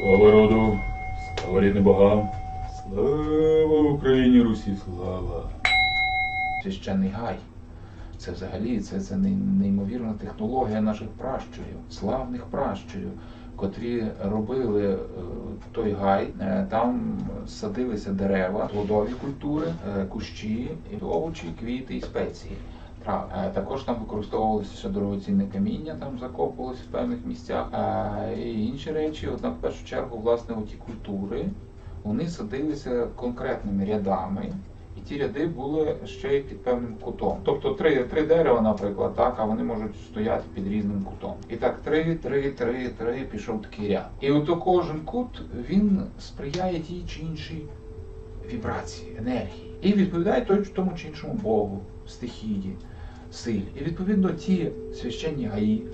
Слава роду, слава рідним богам, слава Україні, Русі, слава. священний гай. Це взагалі це, це неймовірна технологія наших пращурів, славних пращурів, котрі робили е, той гай. Е, Там садилися дерева, плодові культури, е, кущі, овочі, квіти і спеції. Трави. Е, Також там використовувалося ще дорогоцінне каміння, там закопувалося в певних місцях. Е, І інші речі, однак в першу чергу, власне, оті культури, вони садилися конкретними рядами. І ті ряди були ще й під певним кутом. Тобто три, три дерева, наприклад, так, а вони можуть стояти під різним кутом. І так, три, три, три, три, пішов такий ряд. І ото кожен кут він сприяє тій чи іншій вібрації, енергії. І відповідає той тому чи іншому Богу, стихії, силі. І відповідно ті священні гаї.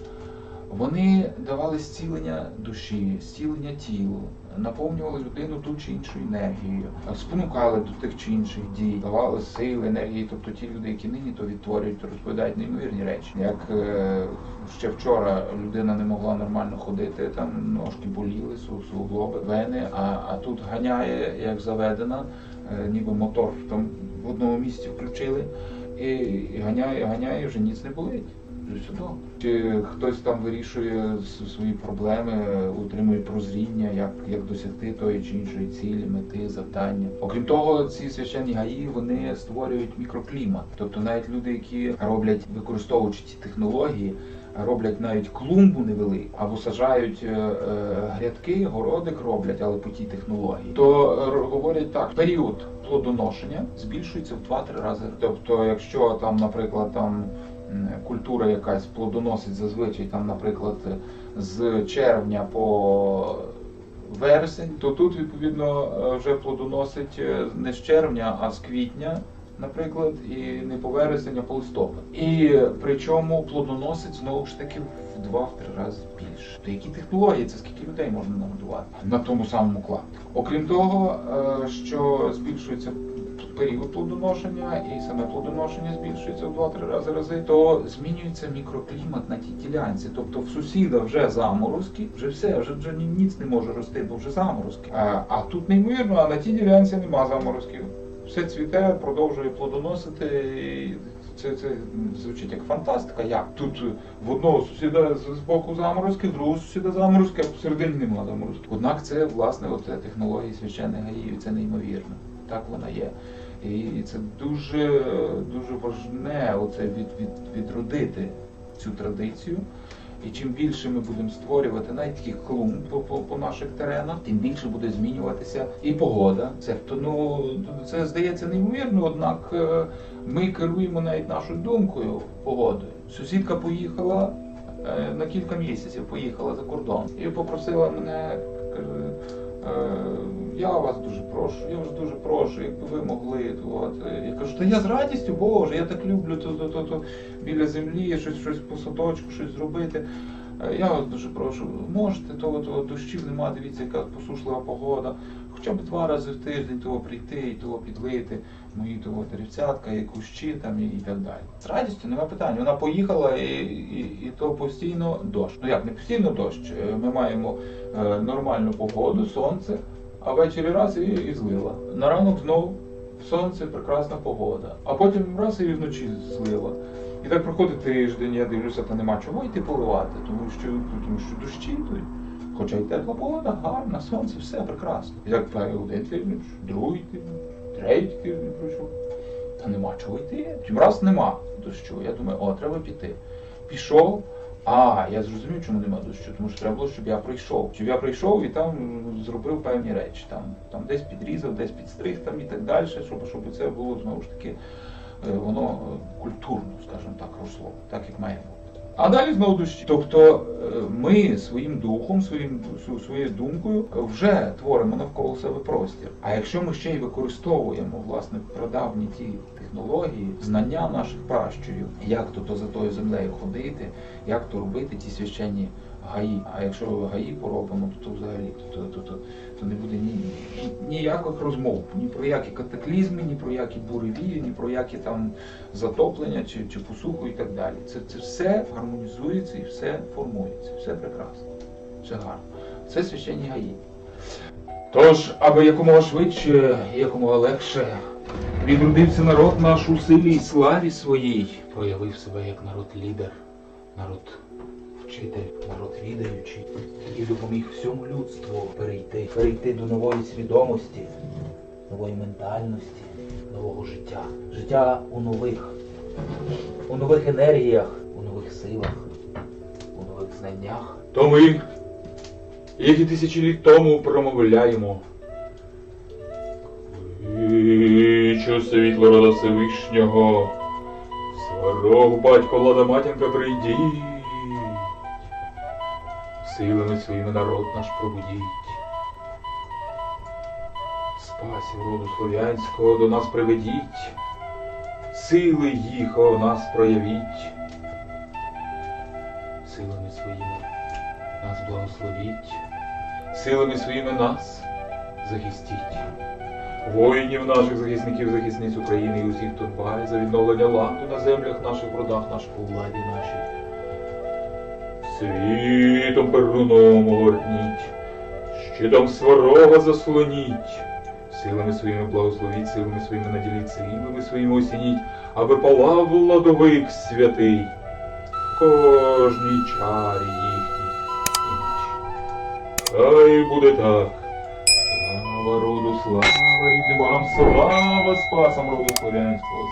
Вони давали зцілення душі, зцілення тілу, наповнювали людину ту чи іншою енергією, спонукали до тих чи інших дій, давали сили, енергії. Тобто ті люди, які нині то відтворюють, то розповідають неймовірні речі. Як е, ще вчора людина не могла нормально ходити, там ножки боліли, су- суглоби, вени, а, а тут ганяє, як заведена, е, ніби мотор там в одному місці включили, і, і ганяє, ганяє, вже ніц не болить. Вже все добре. Чи хтось там вирішує свої проблеми, утримує прозріння, як, як досягти тої чи іншої цілі, мети, завдання. Окрім того, ці священні гаї вони створюють мікроклімат. Тобто навіть люди, які роблять, використовуючи ці технології, роблять навіть клумбу невелику або саджають е, е, грядки, городик роблять, але по тій технології, то е, говорять так: період плодоношення збільшується в 2-3 рази. Тобто, якщо там, наприклад, там культура якась плодоносить зазвичай, там, наприклад, з червня по вересень, то тут відповідно вже плодоносить не з червня, а з квітня. Наприклад, і не по вересень, а по листопад. І причому плодоносить знову ж таки в два-три рази більше. То які технології, це скільки людей можна нагодувати на тому самому клаптику? Окрім того, е, що збільшується період плодоношення і саме плодоношення збільшується в 2-3 рази рази, то змінюється мікроклімат на тій ділянці. Тобто в сусіда вже заморозки, вже все, вже, вже ні- ніц не може рости, бо вже заморозки. А, а тут неймовірно, а на тій ділянці нема заморозків. Все цвіте, продовжує плодоносити. І це, це звучить як фантастика. Як тут в одного сусіда з боку заморозки, в другого сусіда заморозки, а посередині нема заморозки. Однак це власне от технології священних гаїв, це неймовірно. Так вона є. І це дуже дуже важне оце від, від, відродити цю традицію. І чим більше ми будемо створювати навіть таких клумб по, по, по наших теренах, тим більше буде змінюватися і погода. Це ну це здається неймовірно, однак е, ми керуємо навіть нашою думкою погодою. Сусідка поїхала е, на кілька місяців, поїхала за кордон і попросила мене, каже. Е, я вас дуже прошу, я вас дуже прошу, якби ви могли. От. е, Я кажу, та я з радістю, Боже, я так люблю то, то, то, то біля землі, щось, щось по садочку, щось зробити. Е, Я вас дуже прошу, можете, то, то дощів нема, дивіться, яка посушлива погода. Хоча б два рази в тиждень того прийти і того підлити, мої того деревцятка, і кущі там і, так далі. З радістю нема питань. Вона поїхала і, і, і то постійно дощ. Ну як не постійно дощ. Е, Ми маємо е, нормальну погоду, сонце, а ввечері раз і, і злила. На ранок знову сонце, прекрасна погода. А потім раз і вночі злила. І так проходить тиждень, я дивлюся, та нема чого йти поливати, тому що, тому що дощі йдуть. Хоча й тепла погода, гарна, сонце, все прекрасно. Так один тиждень, другий тиждень, третій тиждень пройшов. Та нема чого йти. Чим раз нема дощу. Я думаю, о, треба піти. Пішов. А, я зрозумів, чому нема дощу, тому що треба було, щоб я прийшов. Щоб я прийшов і там зробив певні речі. Там, там десь підрізав, десь підстриг там і так далі, щоб, щоб це було знову ж таки е, воно е, культурно, скажімо так, росло, так як має бути. А далі знову дощі. Тобто е, ми своїм духом, своїм своєю думкою вже творимо навколо себе простір. А якщо ми ще й використовуємо власне прадавні ті технології, знання наших пращурів, як то за тою землею ходити, як то робити ті священні гаї. А якщо гаї поробимо, то, то взагалі то, то, то, то, не буде ні, ніяких розмов, ні про які катаклізми, ні про які буревії, ні про які там затоплення чи, чи посуху і так далі. Це, це все гармонізується і все формується, все прекрасно, все гарно. Це священні гаї. Тож, аби якомога швидше якомога легше відродився народ наш у силі і славі своїй, проявив себе як народ-лідер, народ вчитель, народ відаючий, і допоміг всьому людству перейти, перейти до нової свідомості, нової ментальності, нового життя. Життя у нових, у нових енергіях, у нових силах, у нових знаннях. То ми, які тисячі літ тому промовляємо. Кличу світло рода Всевишнього, сварог батько влада матінка прийдіть, силами своїми народ наш пробудіть. Спасів роду слов'янського до нас приведіть, сили їх о нас проявіть, силами своїми нас благословіть, силами своїми нас захистіть. Воїнів наших захисників, захисниць України і усіх, дбає за відновлення ладу на землях наших, родах наших, у владі нашій. Світом перуном огорніть, щитом сварога заслоніть, силами своїми благословіть, силами своїми наділіть, силами своїми осініть, аби палав владовик святий в кожній чарі їхній і нашій. Хай буде так. Слава роду, слава рідним богам, слава спасам роду слов'янського,